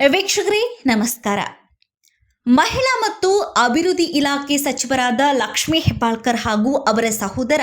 ವೀಕ್ಷಕರೇ ನಮಸ್ಕಾರ. ಮಹಿಳಾ ಮತ್ತು ಅಭಿವೃದ್ಧಿ ಇಲಾಖೆ ಸಚಿವರಾದ ಲಕ್ಷ್ಮೀ ಹೆಬ್ಬಾಳ್ಕರ್ ಹಾಗೂ ಅವರ ಸಹೋದರ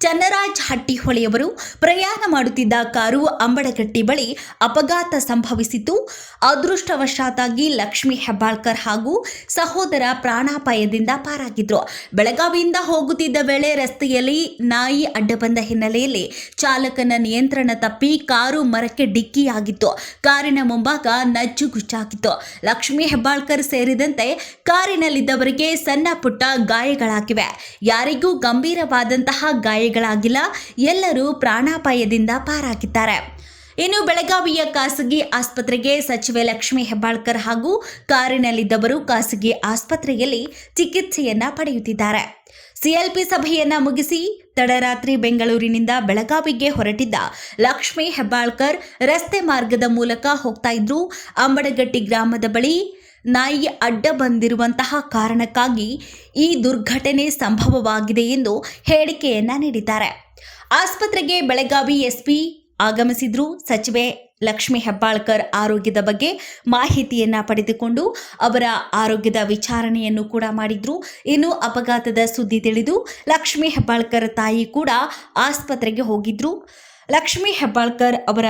ಚನ್ನರಾಜ್ ಹಟ್ಟಿಹೊಳೆಯವರು ಪ್ರಯಾಣ ಮಾಡುತ್ತಿದ್ದ ಕಾರು ಅಂಬಡಗಟ್ಟಿ ಬಳಿ ಅಪಘಾತ ಸಂಭವಿಸಿತು ಅದೃಷ್ಟವಶಾತಾಗಿ ಲಕ್ಷ್ಮೀ ಹೆಬ್ಬಾಳ್ಕರ್ ಹಾಗೂ ಸಹೋದರ ಪ್ರಾಣಾಪಾಯದಿಂದ ಪಾರಾಗಿದ್ರು. ಬೆಳಗಾವಿಯಿಂದ ಹೋಗುತ್ತಿದ್ದ ವೇಳೆ ರಸ್ತೆಯಲ್ಲಿ ನಾಯಿ ಅಡ್ಡ ಬಂದ ಹಿನ್ನೆಲೆಯಲ್ಲಿ ಚಾಲಕನ ನಿಯಂತ್ರಣ ತಪ್ಪಿ ಕಾರು ಮರಕ್ಕೆ ಡಿಕ್ಕಿಯಾಗಿತ್ತು. ಕಾರಿನ ಮುಂಭಾಗ ನಜ್ಜುಗುಜ್ಜಾಗಿತ್ತು ಲಕ್ಷ್ಮೀ ಹೆಬ್ಬಾಳ್ಕರ್ ಸೇರಿದಂತೆ ಕಾರಿನಲ್ಲಿದ್ದವರಿಗೆ ಸಣ್ಣ ಪುಟ್ಟ ಗಾಯಗಳಾಗಿವೆ. ಯಾರಿಗೂ ಗಂಭೀರವಾದಂತಹ ಗಾಯಗಳಾಗಿಲ್ಲ. ಎಲ್ಲರೂ ಪ್ರಾಣಾಪಾಯದಿಂದ ಪಾರಾಗಿದ್ದಾರೆ. ಇನ್ನು ಬೆಳಗಾವಿಯ ಖಾಸಗಿ ಆಸ್ಪತ್ರೆಗೆ ಸಚಿವೆ ಲಕ್ಷ್ಮೀ ಹೆಬ್ಬಾಳ್ಕರ್ ಹಾಗೂ ಕಾರಿನಲ್ಲಿದ್ದವರು ಖಾಸಗಿ ಆಸ್ಪತ್ರೆಯಲ್ಲಿ ಚಿಕಿತ್ಸೆಯನ್ನ ಪಡೆಯುತ್ತಿದ್ದಾರೆ. ಸಿಎಲ್ಪಿ ಸಭೆಯನ್ನ ಮುಗಿಸಿ ತಡರಾತ್ರಿ ಬೆಂಗಳೂರಿನಿಂದ ಬೆಳಗಾವಿಗೆ ಹೊರಟಿದ್ದ ಲಕ್ಷ್ಮೀ ಹೆಬ್ಬಾಳ್ಕರ್ ರಸ್ತೆ ಮಾರ್ಗದ ಮೂಲಕ ಹೋಗ್ತಾ ಇದ್ರು. ಅಂಬಡಗಟ್ಟಿ ಗ್ರಾಮದ ಬಳಿ ನಾಯಿ ಅಡ್ಡ ಬಂದಿರುವಂತಹ ಕಾರಣಕ್ಕಾಗಿ ಈ ದುರ್ಘಟನೆ ಸಂಭವವಾಗಿದೆ ಎಂದು ಹೇಳಿಕೆಯನ್ನ ನೀಡಿದ್ದಾರೆ. ಆಸ್ಪತ್ರೆಗೆ ಬೆಳಗಾವಿ ಎಸ್ಪಿ ಆಗಮಿಸಿದ್ರು. ಸಚಿವೆ ಲಕ್ಷ್ಮಿ ಹೆಬ್ಬಾಳ್ಕರ್ ಆರೋಗ್ಯದ ಬಗ್ಗೆ ಮಾಹಿತಿಯನ್ನ ಪಡೆದುಕೊಂಡು ಅವರ ಆರೋಗ್ಯದ ವಿಚಾರಣೆಯನ್ನು ಕೂಡ ಮಾಡಿದ್ರು. ಇನ್ನು ಅಪಘಾತದ ಸುದ್ದಿ ತಿಳಿದು ಲಕ್ಷ್ಮಿ ಹೆಬ್ಬಾಳ್ಕರ್ ತಾಯಿ ಕೂಡ ಆಸ್ಪತ್ರೆಗೆ ಹೋಗಿದ್ರು. ಲಕ್ಷ್ಮಿ ಹೆಬ್ಬಾಳ್ಕರ್ ಅವರ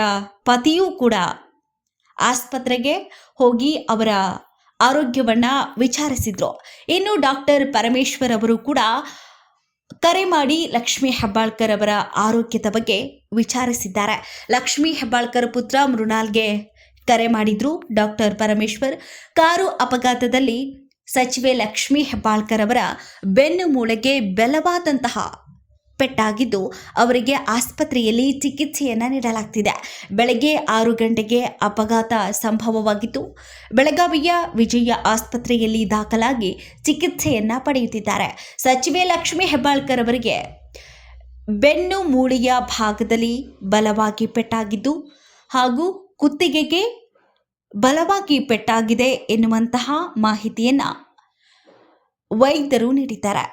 ಪತಿಯೂ ಕೂಡ ಆಸ್ಪತ್ರೆಗೆ ಹೋಗಿ ಅವರ ಆರೋಗ್ಯವನ್ನ ವಿಚಾರಿಸಿದ್ರು. ಇನ್ನು ಡಾಕ್ಟರ್ ಪರಮೇಶ್ವರ್ ಅವರು ಕೂಡ ಕರೆ ಮಾಡಿ ಲಕ್ಷ್ಮೀ ಹೆಬ್ಬಾಳ್ಕರ್ ಅವರ ಆರೋಗ್ಯದ ಬಗ್ಗೆ ವಿಚಾರಿಸಿದ್ದಾರೆ. ಲಕ್ಷ್ಮೀ ಹೆಬ್ಬಾಳ್ಕರ್ ಪುತ್ರ ಮೃಣಾಲ್ಗೆ ಕರೆ ಮಾಡಿದ್ರು ಡಾಕ್ಟರ್ ಪರಮೇಶ್ವರ್. ಕಾರು ಅಪಘಾತದಲ್ಲಿ ಸಚಿವೆ ಲಕ್ಷ್ಮೀ ಹೆಬ್ಬಾಳ್ಕರ್ ಅವರ ಬೆನ್ನು ಮೂಳೆಗೆ ಬಲವಾದಂತಹ ಪೆಟ್ಟಾಗಿದ್ದು ಅವರಿಗೆ ಆಸ್ಪತ್ರೆಯಲ್ಲಿ ಚಿಕಿತ್ಸೆಯನ್ನು ನೀಡಲಾಗ್ತಿದೆ. ಬೆಳಗ್ಗೆ ಆರು ಗಂಟೆಗೆ ಅಪಘಾತ ಸಂಭವವಾಗಿತ್ತು. ಬೆಳಗಾವಿಯ ವಿಜಯ ಆಸ್ಪತ್ರೆಯಲ್ಲಿ ದಾಖಲಾಗಿ ಚಿಕಿತ್ಸೆಯನ್ನು ಪಡೆಯುತ್ತಿದ್ದಾರೆ. ಸಚಿವೆ ಲಕ್ಷ್ಮೀ ಹೆಬ್ಬಾಳ್ಕರ್ ಅವರಿಗೆ ಬೆನ್ನು ಮೂಳೆಯ ಭಾಗದಲ್ಲಿ ಬಲವಾಗಿ ಪೆಟ್ಟಾಗಿದ್ದು ಹಾಗೂ ಕುತ್ತಿಗೆಗೆ ಬಲವಾಗಿ ಪೆಟ್ಟಾಗಿದೆ ಎನ್ನುವಂತಹ ಮಾಹಿತಿಯನ್ನು ವೈದ್ಯರು ನೀಡಿದ್ದಾರೆ.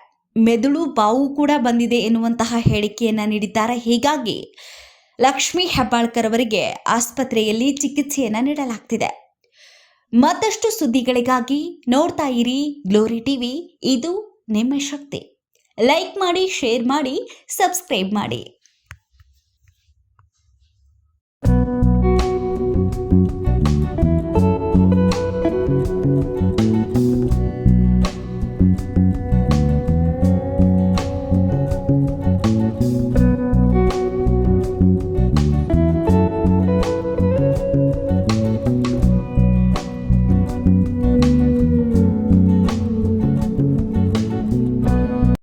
ಮೆದುಳು ಬಾವು ಕೂಡ ಬಂದಿದೆ ಎನ್ನುವಂತಹ ಹೇಳಿಕೆಯನ್ನು ನೀಡಿದ್ದಾರೆ. ಹೀಗಾಗಿ ಲಕ್ಷ್ಮೀ ಹೆಬ್ಬಾಳ್ಕರ್ ಅವರಿಗೆ ಆಸ್ಪತ್ರೆಯಲ್ಲಿ ಚಿಕಿತ್ಸೆಯನ್ನು ನೀಡಲಾಗ್ತಿದೆ. ಮತ್ತಷ್ಟು ಸುದ್ದಿಗಳಿಗಾಗಿ ನೋಡ್ತಾ ಇರಿ ಗ್ಲೋರಿ ಟಿವಿ. ಇದು ನಿಮ್ಮ ಶಕ್ತಿ. ಲೈಕ್ ಮಾಡಿ, ಶೇರ್ ಮಾಡಿ, ಸಬ್ಸ್ಕ್ರೈಬ್ ಮಾಡಿ.